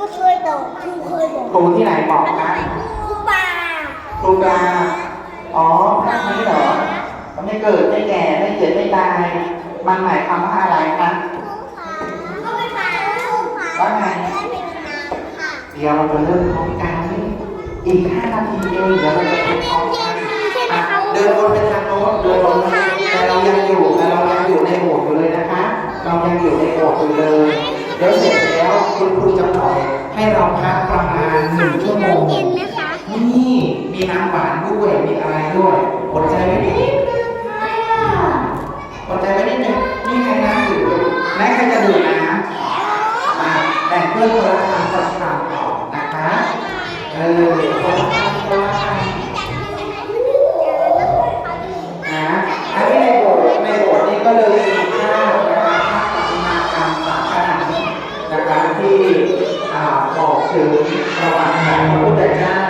ก็เคยบอกครูเคยบอกครูที่ไหนบอกนะครูป่าครูกาอ๋อภาคนี้เหรอมันไม่เกิดไม่แก่ไม่เจ็บไม่ตาย มันหมายความว่าอะไรคะก็ไม่ป่าครูป่าว่าไงได้เป็นนางค่ะเดี๋ยวเราจะเริ่มพร้อมกันอีก5นาทีเองเดี๋ยวเราจะไปพร้อมกันอะเดินวนไป น้ำหวานด้วย มีอะไรด้วยอดใจไว้นิดอดใจไว้นิดนึงนี่ใครน้ำอยู่แม่ใครจะดื่มน้ำอะแบ่งเพื่อนคนละคำคนละคำก่อนนะคะ เออคนละคำคนละคำนะอันนี้ในโบสถ์ในโบสถ์นี่ก็เลยมีภาพนะคะภาพปฏิมากรรมฝาผนังนะคะที่อ่าบอกถึงประวัติของพระพุทธเจ้า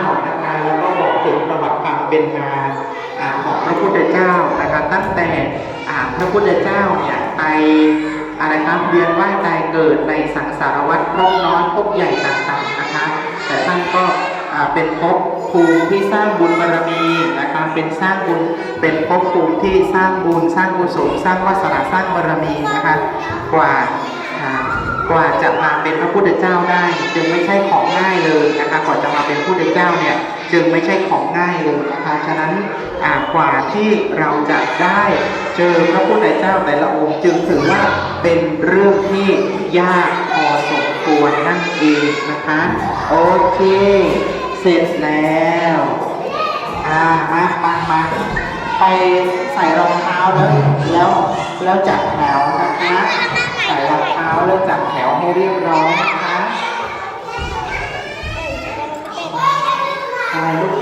เป็นมาอ่าของพระพุทธเจ้านะคะตั้งแต่พระพุทธเจ้าเนี่ยไปอะไรครับเวียนว่ายตายเกิดในสังสารวัฏภพน้อยภพใหญ่ต่างๆนะคะแต่ท่านก็เป็นภพภูมิที่สร้างบุญบารมีนะคะเป็นสร้างบุญเป็นภพภูมิที่สร้างบุญสร้างกุศลสร้างวาสนาสร้างบารมีนะคะกว่าอ่ากว่าจะมาเป็นพระพุทธเจ้าได้ จึงไม่ใช่ของง่ายเลยนะคะกว่าจะมาเป็นพระพุทธเจ้าเนี่ย จึงไม่ใช่ของง่ายเลยนะคะฉะนั้นอากว่าที่เราจะได้เจอพระพุทธเจ้าแต่ละองค์จึงถือว่าเป็นเรื่องที่ยากพอสมควรนั่นเองนะคะโอเค เสร็จแล้วอ่ามามามาไปใส่รองเท้าแล้วแล้วแล้วจัดแถวนะคะใส่รองเท้าแล้วจัดแถวให้เรียบร้อยนะคะ อะไรลูก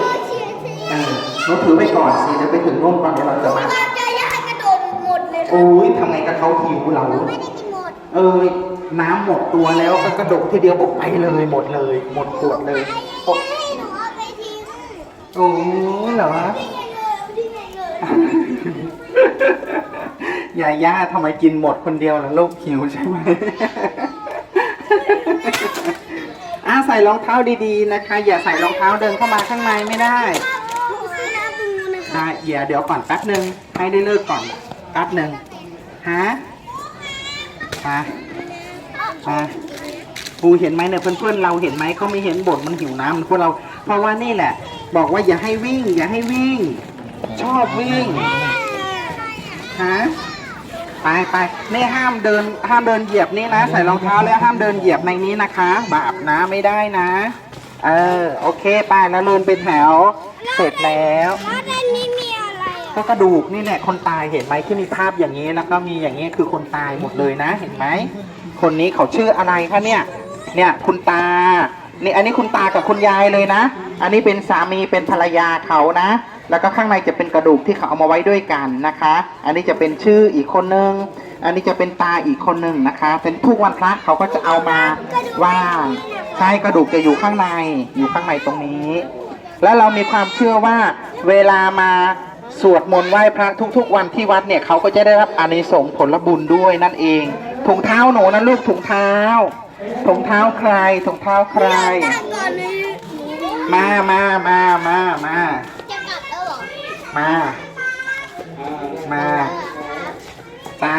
เออหนูถือไปก่อนสิเดี๋ยวไปถึงร่มก่อนเดี๋ยวเราจะมาเราจะยากกระโดดหมดเลยค่ะโอ้ยทำไงกับเขาหิวเราไม่ได้กินหมดเออน้ำหมดตัวแล้วก็กระดกทีเดียวบอกไปเลยหมดเลย หมดขวดเลยโอ้ให้หนูเอาไปทิ้งโอ้ยเหรอที่ไหนเลยเอาที่ไหนเลยยาย่าทำไมกินหมดคนเดียวล่ะลูกหิวใช่ไหม อ่าใส่รองเท้าดีๆนะคะ อย่าใส่รองเท้าเดินเข้ามาข้างในไม่ได้หนูซื้อน้ำตรงนู้นนะคะได้เดี๋ยวเดี๋ยวก่อนแป๊บหนึ่งให้ได้เลิกก่อนแป๊บหนึ่งฮะมามาปูเห็นไหมเนี่ยเพื่อนๆเราเห็นไหมเขาไม่เห็นบ่นมันหิวน้ำพวกเรา เพราะว่านี่แหละ บอกว่าอย่าให้วิ่ง อย่าให้วิ่ง ชอบวิ่งฮะ ไปไปนี่ห้ามเดินห้ามเดินเหยียบนี่นะ ใส่รองเท้าแล้วห้ามเดินเหยียบในนี้นะคะ บาปนะไม่ได้นะ เออโอเคไปแล้วเดินเป็นแถวเสร็จแล้วแล้วในนี้มีอะไรก็กระดูกนี่แหละคนตายเห็นไหมที่มีภาพอย่างนี้แล้วก็มีอย่างนี้คือคนตายหมดเลยนะ เห็นไหมคนนี้เขาชื่ออะไรคะเนี่ย เนี่ยคุณตานี่อันนี้คุณตากับคุณยายเลยนะ อันนี้เป็นสามีเป็นภรรยาเขานะ แล้วก็ข้างในจะเป็นกระดูกที่เขาเอามาไว้ด้วยกันนะคะ อันนี้จะเป็นชื่ออีกคนนึง อันนี้จะเป็นตาอีกคนนึงนะคะ เป็นทุกวันพระเขาก็จะเอามาว่างใช่กระดูกจะอยู่ข้างใน อยู่ข้างในตรงนี้ แล้วเรามีความเชื่อว่าเวลามาสวดมนต์ไหว้พระทุกๆ วันที่วัดเนี่ยเขาก็จะได้รับอานิสงส์ผลบุญด้วยนั่นเอง ถุงเท้าหนูนะลูกถุงเท้า ถุงเท้าใครถุงเท้าใครตั้งก่อนเลยมามามามามา มา มา ตา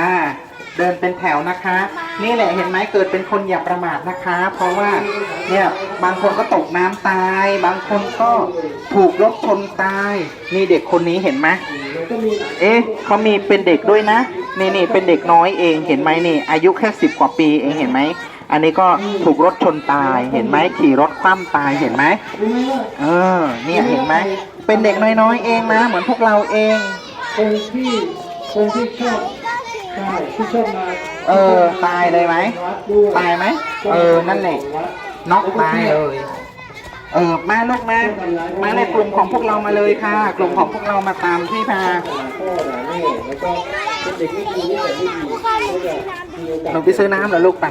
เดินเป็นแถวนะคะ นี่แหละเห็นไหมเกิดเป็นคนอย่าประมาทนะคะ เพราะว่า เนี่ยบางคนก็ตกน้ำตาย บางคนก็ถูกรถชนตาย นี่เด็กคนนี้เห็นไหม เอ๊ะเขามีเป็นเด็กด้วยนะ นี่นี่เป็นเด็กน้อยเองเห็นไหมนี่ อายุแค่สิบกว่าปีเองเห็นไหม อันนี้ก็ถูกรถชนตายเห็นไหมขี่รถคว่ำตายเห็นไหมเออเนี่ยเห็นไหมเป็นเด็กน้อยๆเองนะ เหมือนพวกเราเองคนที่คนที่ชอบใช่ที่ชอบมาเออตายเลยไหมวัดด้วยตายไหมเออนั่นแหละน็อกตายเลยเออมาลูกมามาในกลุ่มของพวกเรามาเลยค่ะ กลุ่มของพวกเรามาตามที่พาด่าพ่อด่าแม่แล้วก็เป็นเด็กไม่ดีนิสัยไม่ดีก็จะมีโอกาสหนูไปซื้อน้ำเหรอลูกไป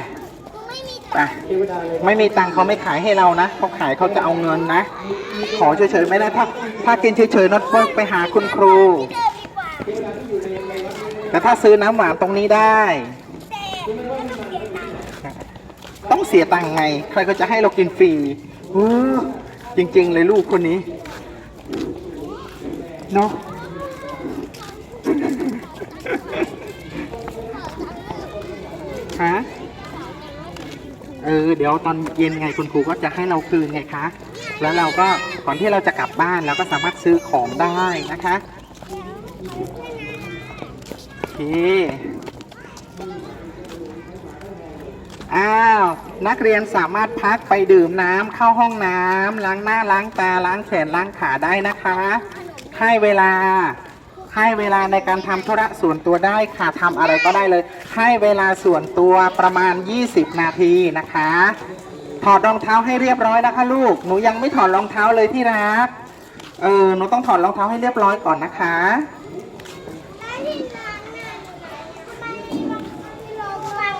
ไม่มีไปไม่มีตังค์เขาไม่ขายให้เรานะเขาขายเขาจะเอาเงินนะ ขอเฉยๆไม่ได้ถ้าถ้ากินเฉยๆน็อตเบิร์กไปหาคุณครู แต่ถ้าซื้อน้ำหวานตรงนี้ได้ ต้องเสียตังค์ไง ใครก็จะให้เรากินฟรีจริง ๆ เลยลูกคนนี้เนาะฮะ เออเดี๋ยวตอนเย็นไงคุณครูก็จะให้เราคืนไงคะ แล้วเราก็ก่อนที่เราจะกลับบ้านเราก็สามารถซื้อของได้นะคะโอเคอ้าวนักเรียนสามารถพักไปดื่มน้ำเข้าห้องน้ำล้างหน้าล้างตาล้างแขนล้างขาได้นะคะ ให้เวลา ให้เวลาในการทำธุระส่วนตัวได้ค่ะทำอะไรก็ได้เลย ให้เวลาส่วนตัวประมาณ 20 นาทีนะคะ ถอดรองเท้าให้เรียบร้อยนะคะ ลูกหนูยังไม่ถอดรองเท้าเลยที่รักเออหนูต้องถอดรองเท้าให้เรียบร้อยก่อนนะคะ